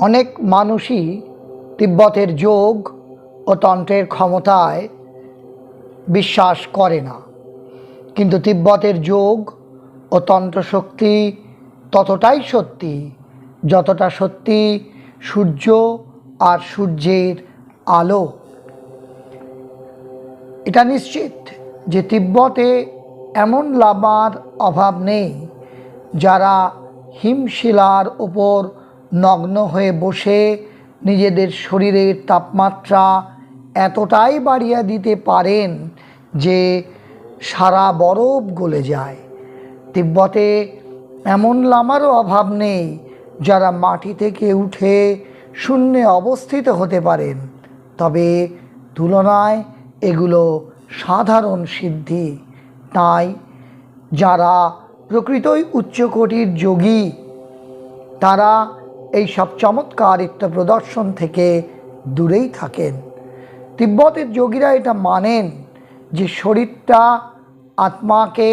অনেক মানুষই তিব্বতের যোগ ও তন্ত্রের ক্ষমতায় বিশ্বাস করে না। কিন্তু তিব্বতের যোগ ও তন্ত্রশক্তি ততটাই সত্যি, যতটা সত্যি সূর্য আর সূর্যের আলো। এটা নিশ্চিত যে তিব্বতে এমন লামার অভাব নেই যারা হিমশিলার ওপর নগ্ন হয়ে বসে নিজেদের শরীরের তাপমাত্রা এতটাই বাড়িয়ে দিতে পারেন যে সারা বরফ গলে যায়। তিব্বতে এমন লামারও অভাব নেই, যারা মাটি থেকে উঠে শূন্যে অবস্থিত হতে পারেন। তবে তুলনায় এগুলো সাধারণ সিদ্ধি। তাই যারা প্রকৃতই উচ্চকোটির যোগী, তারা এই সব চমৎকারিত্ব প্রদর্শন থেকে দূরেই থাকেন। তিব্বতের যোগীরা এটা মানেন যে শরীরটা আত্মাকে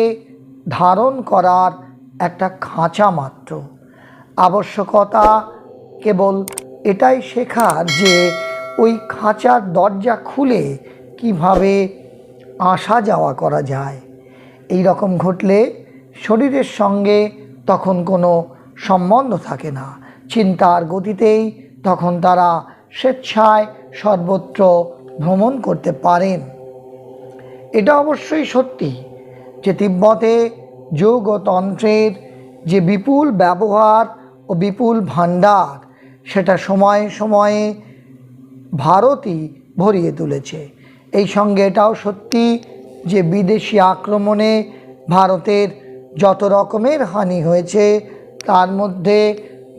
ধারণ করার একটা খাঁচা মাত্র। আবশ্যকতা কেবল এটাই শেখার যে ওই খাঁচার দরজা খুলে কীভাবে আসা যাওয়া করা যায়। এই রকম ঘটলে শরীরের সঙ্গে তখন কোনো সম্বন্ধ থাকে না। চিন্তার গতিতেই তখন তারা স্বেচ্ছায় সর্বত্র ভ্রমণ করতে পারেন। এটা অবশ্যই সত্যি যে তিব্বতে যোগ ও তন্ত্রের যে বিপুল ব্যবহার ও বিপুল ভাণ্ডার, সেটা সময়ে সময়ে ভারতই ভরিয়ে তুলেছে। এই সঙ্গে এটাও সত্যি যে বিদেশি আক্রমণে ভারতের যত রকমের হানি হয়েছে, তার মধ্যে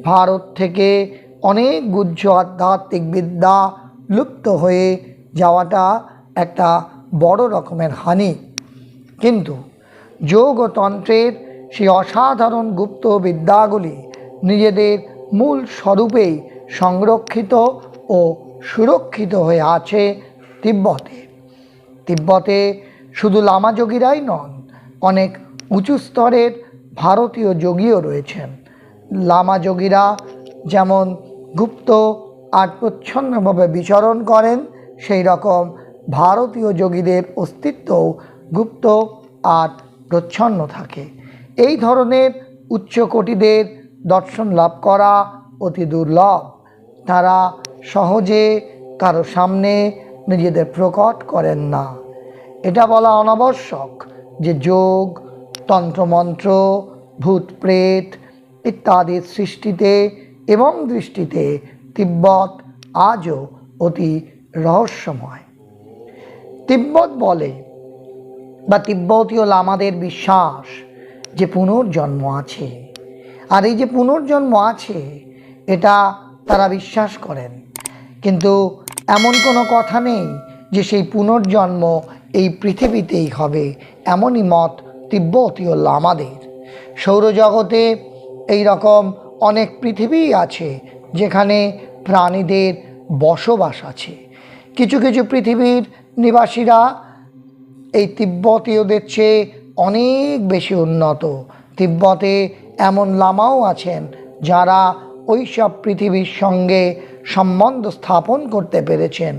ভারত থেকে অনেক গুজ্জ আধ্যাত্মিক বিদ্যা লুপ্ত হয়ে যাওয়াটা একটা বড় রকমের হানি। কিন্তু যোগ ও তন্ত্রের সেই অসাধারণ গুপ্ত বিদ্যাগুলি নিজেদের মূল স্বরূপেই সংরক্ষিত ও সুরক্ষিত হয়ে আছে তিব্বতে। তিব্বতে শুধু লামা যোগীরাই নন, অনেক উঁচু স্তরের ভারতীয় যোগীও রয়েছেন। লামা যোগীরা যেমন গুপ্ত আর প্রচ্ছন্নভাবে বিচরণ করেন, সেই রকম ভারতীয় যোগীদের অস্তিত্বও গুপ্ত আর প্রচ্ছন্ন থাকে। এই ধরনের উচ্চকোটিদের দর্শন লাভ করা অতি দুর্লভ। তারা সহজে কারও সামনে নিজেদের প্রকট করেন না। এটা বলা অনাবশ্যক যে যোগ, তন্ত্রমন্ত্র ভূত প্রেত ইত্যাদির সৃষ্টিতে এবং দৃষ্টিতে তিব্বত আজও অতি রহস্যময়। তিব্বত বলে, বা তিব্বতীয় লামাদের বিশ্বাস যে পুনর্জন্ম আছে। আর এই যে পুনর্জন্ম আছে, এটা তারা বিশ্বাস করেন। কিন্তু এমন কোনো কথা নেই যে সেই পুনর্জন্ম এই পৃথিবীতেই হবে, এমনই মত তিব্বতীয় লামাদের। সৌরজগতে এই রকম অনেক পৃথিবী আছে যেখানে প্রাণীদের বসবাস আছে। কিছু কিছু পৃথিবীর নিবাসীরা এই তিব্বতীয়দের চেয়ে অনেক বেশি উন্নত। তিব্বতে এমন লামাও আছেন যারা ওই সব পৃথিবীর সঙ্গে সম্বন্ধ স্থাপন করতে পেরেছেন।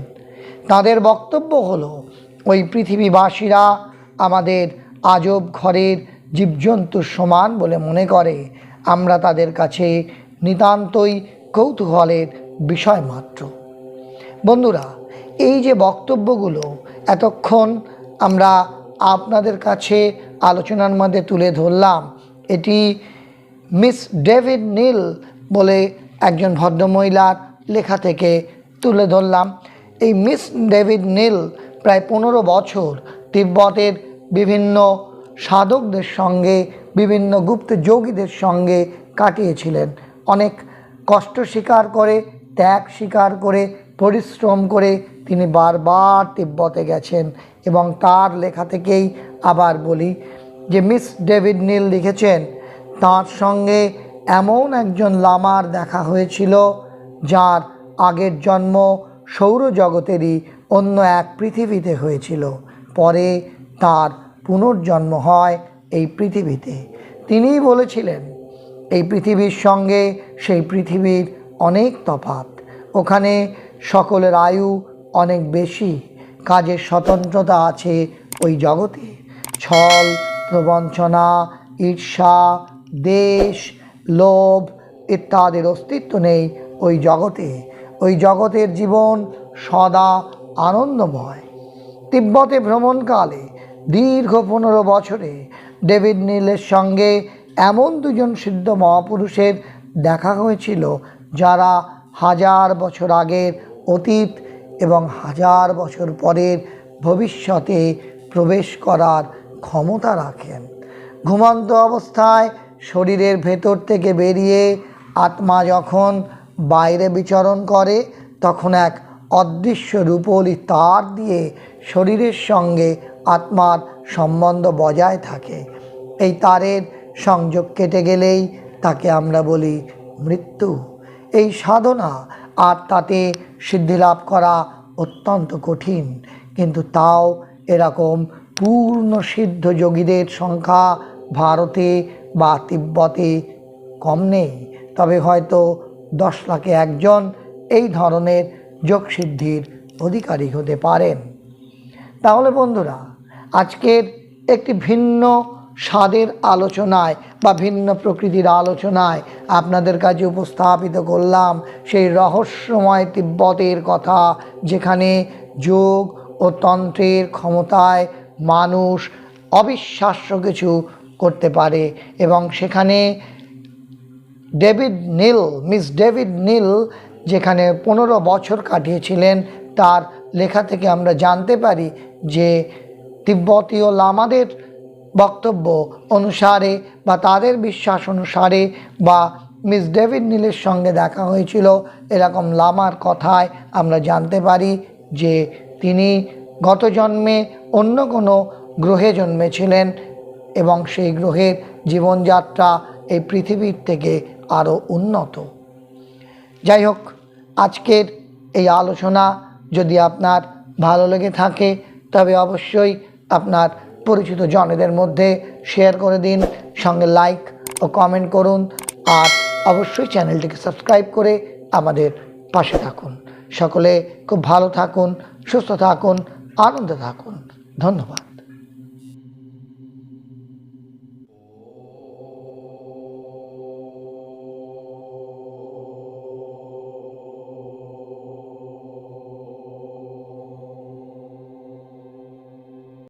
তাদের বক্তব্য হলো, ওই পৃথিবীবাসীরা আমাদের আজব ঘরের জীবজন্তুর সমান বলে মনে করে। আমরা তাদের কাছে নিতান্তই কৌতূহলের বিষয় মাত্র। বন্ধুরা, এই যে বক্তব্যগুলো, এতক্ষণ আমরা আপনাদের কাছে আলোচনার মধ্যে তুলে ধরলাম। এটি মিস ডেভিড নীল বলে একজন ভদ্রমহিলার লেখা থেকে তুলে ধরলাম। এই মিস ডেভিড নীল প্রায় পনেরো বছর তিব্বতের বিভিন্ন সাধকদের সঙ্গে বিভিন্ন গুপ্ত যোগীদের সঙ্গে কাটিয়েছিলেন। অনেক কষ্ট স্বীকার করে, ত্যাগ স্বীকার করে, পরিশ্রম করে তিনি বারবার তিব্বতে গেছেন এবং তার লেখা থেকেই আবার বলি যে মিস ডেভিড নীল লিখেছেন, তার সঙ্গে এমন একজন লামার দেখা হয়েছিল যার আগের জন্ম সৌরজগতেরই অন্য এক পৃথিবীতে হয়েছিল। পরে তার পুনর্জন্ম হয় এই পৃথিবীতে। তিনিই বলেছিলেন, এই পৃথিবীর সঙ্গে সেই পৃথিবীর অনেক তফাৎ। ওখানে সকলের আয়ু অনেক বেশি। কাজের স্বতন্ত্রতা আছে ওই জগতে। ছল, প্রবঞ্চনা, ঈর্ষা, দেশ, লোভ ইত্যাদির অস্তিত্ব নেই ওই জগতে। ওই জগতের জীবন সদা আনন্দময়। তিব্বতে ভ্রমণকালে দীর্ঘ পনেরো বছরে ডেভিড নীলের সঙ্গে এমন দুজন সিদ্ধ মহাপুরুষের দেখা হয়েছিল যারা হাজার বছর আগের অতীত এবং হাজার বছর পরের ভবিষ্যতে প্রবেশ করার ক্ষমতা রাখেন। ঘুমন্ত অবস্থায় শরীরের ভেতর থেকে বেরিয়ে আত্মা যখন বাইরে বিচরণ করে, তখন এক অদৃশ্য রূপলি তার দিয়ে শরীরের সঙ্গে আত্মার সম্বন্ধ বজায় থাকে। এই তারের সংযোগ কেটে গেলেই তাকে আমরা বলি মৃত্যু। এই সাধনা আর তাতে সিদ্ধিলাভ করা অত্যন্ত কঠিন। কিন্তু তাও এরকম পূর্ণ সিদ্ধ যোগীদের সংখ্যা ভারতে বা তিব্বতে কম নেই। তবে হয়তো দশ লাখে একজন এই ধরনের যোগসিদ্ধির অধিকারী হতে পারেন। তাহলে বন্ধুরা, আজকের একটি ভিন্ন স্বাদের আলোচনায় বা ভিন্ন প্রকৃতির আলোচনায় আপনাদের কাছে উপস্থাপিত করলাম সেই রহস্যময় তিব্বতের কথা, যেখানে যোগ ও তন্ত্রের ক্ষমতায় মানুষ অবিশ্বাস্য কিছু করতে পারে এবং সেখানে David Neil, miss David Neil যেখানে পনেরো বছর কাটিয়েছিলেন, তার লেখা থেকে আমরা জানতে পারি যে তিব্বতীয় লামাদের বক্তব্য অনুসারে বা তাদের বিশ্বাস অনুসারে বা মিস ডেভিড নীলের সঙ্গে দেখা হয়েছিল এরকম লামার কথায় আমরা জানতে পারি যে তিনি গত জন্মে অন্য কোনো গ্রহে জন্মেছিলেন এবং সেই গ্রহের জীবনযাত্রা এই পৃথিবীর থেকে আরও উন্নত। যাই হোক, আজকের এই আলোচনা যদি আপনার ভালো লেগে থাকে, তবে অবশ্যই আপনার পরিচিত জনেদের মধ্যে শেয়ার করে দিন, সঙ্গে লাইক ও কমেন্ট করুন, আর অবশ্যই চ্যানেলটিকে সাবস্ক্রাইব করে আমাদের পাশে থাকুন। সকলে খুব ভালো থাকুন, সুস্থ থাকুন, আনন্দে থাকুন। ধন্যবাদ।